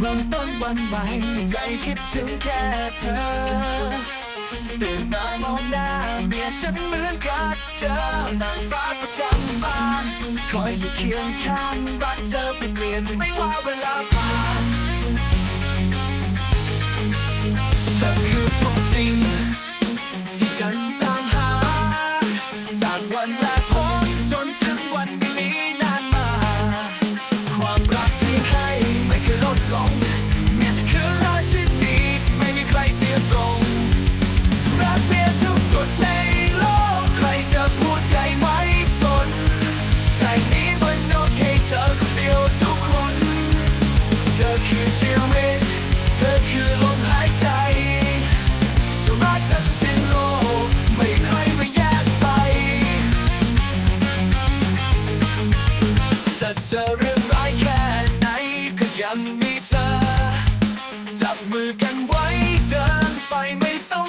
เริ่มต้นวันใหม่ใจคิดถึงแค่เธอ ตื่นมามองหน้าเมียฉันเหมือนกับเจอนางฟ้าประจำบ้านคอยอยู่เคียงข้างรักเธอไม่เปลี่ยนไม่ว่าเวลาผ่านเธอคือทุกสิ่ง จะเจอเรื่องร้ายแค่ไหนก็ยังมีเธอ จับมือกันไว้เดินไปไม่ต้อง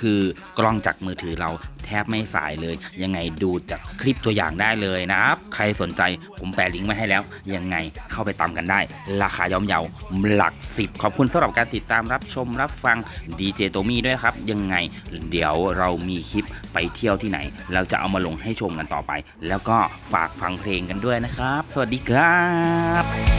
คือกล้องจากมือถือเราแทบไม่สายเลย ยังไงดูจากคลิปตัวอย่างได้เลยนะครับ ใครสนใจผมแปะลิงก์ไว้ให้แล้ว ยังไงเข้าไปตามกันได้ ราคาย่อมเยาหลักสิบขอบคุณสำหรับการติดตามรับชมรับฟังดีเจโตมี่ด้วยครับ ยังไงเดี๋ยวเรามีคลิปไปเที่ยวที่ไหน เราจะเอามาลงให้ชมกันต่อไป แล้วก็ฝากฟังเพลงกันด้วยนะครับ สวัสดีครับ